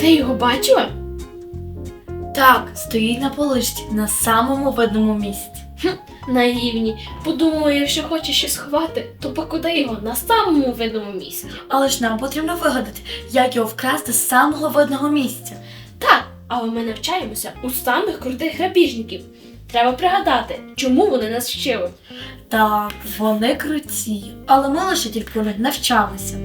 Ти його бачила? Так, стоїть на поличці на самому видному місці. Наївні. Подумали, якщо хочеш щось сховати, то покуди його на самому видному місці. Але ж нам потрібно вигадати, як його вкрасти з самого видного місця. Так, але ми навчаємося у самих крутих грабіжників. Треба пригадати, чому вони нас вчили. Так, вони круті, але ми лише тільки навчалися.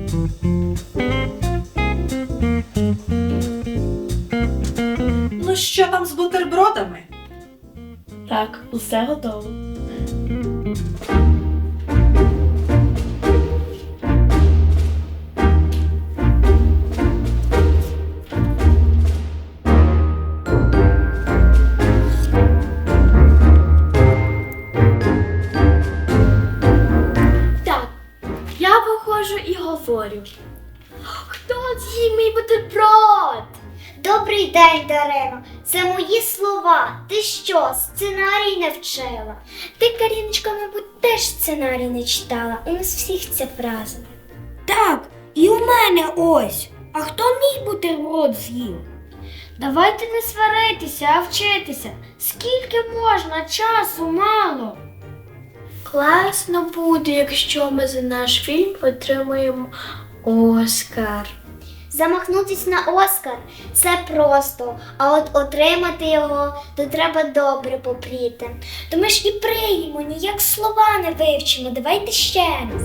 Що там з бутербродами? Так, усе готово. Так, я виходжу і говорю. Добрий день, Дарино. Це мої слова. Ти що, сценарій не вчила? Ти, Каріночка, мабуть, теж сценарій не читала. У нас всіх ця фраза. Так, і у мене ось. А хто мій бутерброд з'їв? Давайте не сваритися, а вчитися. Скільки можна, часу мало. Класно буде, якщо ми за наш фільм отримаємо Оскар. Замахнутись на Оскар це просто, а от отримати його то треба добре попріти. То ми ж і приймемо, ніяк слова не вивчимо. Давайте ще раз.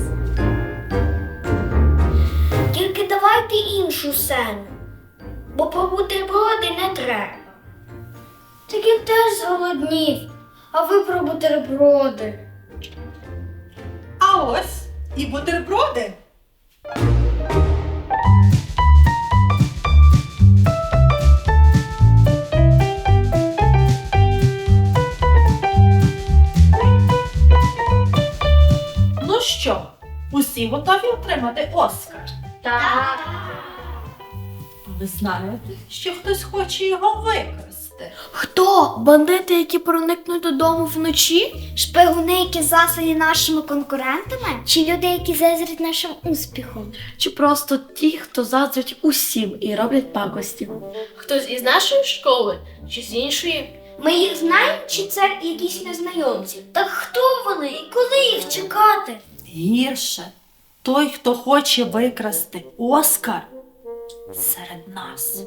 Тільки давайте іншу сцену. Бо про бутерброди не треба. Так я теж зголоднів, а ви про бутерброди. А ось і бутерброди. Усі готові отримати Оскар? Так. Ви знаєте, що хтось хоче його викрасти. Хто? Бандити, які проникнуть додому вночі? Шпигуни, які заслані нашими конкурентами, чи люди, які зазрять нашим успіхом? Чи просто ті, хто заздрить усім і роблять пакості. Хтось із нашої школи чи з іншої? Ми їх знаємо, чи це якісь незнайомці? Так хто вони і коли їх чекати? Гірше, той, хто хоче викрасти Оскар серед нас.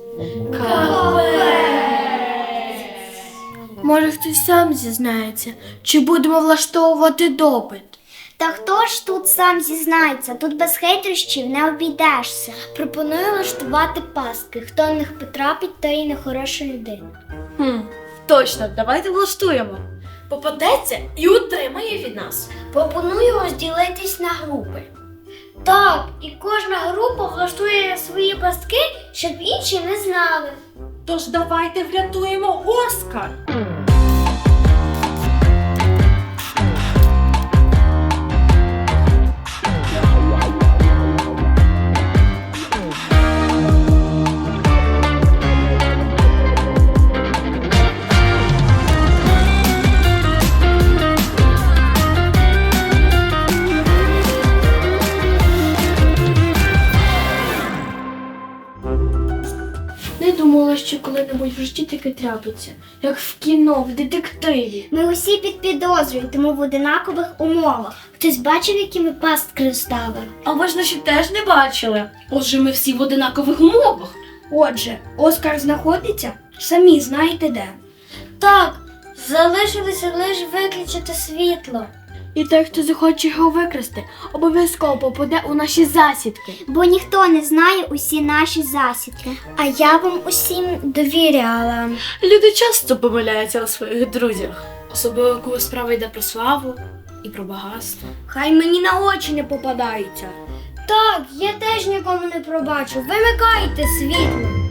Може, хтось сам зізнається, чи будемо влаштовувати допит? Та хто ж тут сам зізнається? Тут без хитрощів не обійдешся. Пропоную влаштувати пастки. Хто в них потрапить, той і нехороша людина. Хм, точно, давайте влаштуємо. Попадеться і утримає від нас. Пропоную розділитись на групи. Так, і кожна група влаштує свої пастки, щоб інші не знали. Тож давайте врятуємо Оскар. Що коли-небудь в житті таке трапиться, як в кіно, в детективі. Ми усі під підозрою, тому в одинакових умовах. Хтось бачив, які ми пастки розставили? А ви ж наші теж не бачили. Отже, ми всі в одинакових умовах. Отже, Оскар знаходиться, самі знаєте де. Так, залишилося лише виключити світло. І той, хто захоче його викрасти, обов'язково попаде у наші засідки. Бо ніхто не знає усі наші засідки. А я вам усім довіряла. Люди часто помиляються у своїх друзях. Особливо, коли справа йде про славу і про багатство. Хай мені на очі не попадаються. Так, я теж нікому не пробачу. Вимикайте світло.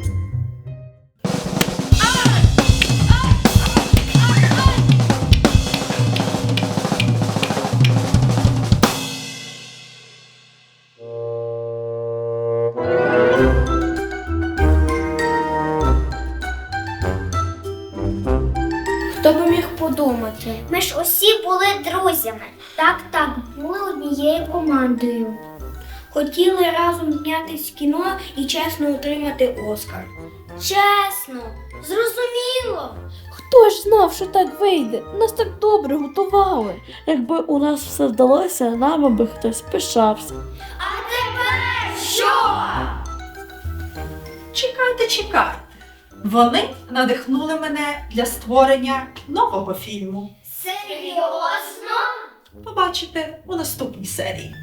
Міг подумати? Ми ж усі були друзями. Так, так, були однією командою. Хотіли разом знятись в кіно і чесно отримати Оскар. Чесно, зрозуміло. Хто ж знав, що так вийде? Нас так добре готували. Якби у нас все вдалося, нами би хтось пишався. А тепер що? Чекайте, чекайте. Вони надихнули мене для створення нового фільму. Серйозно? Побачите у наступній серії.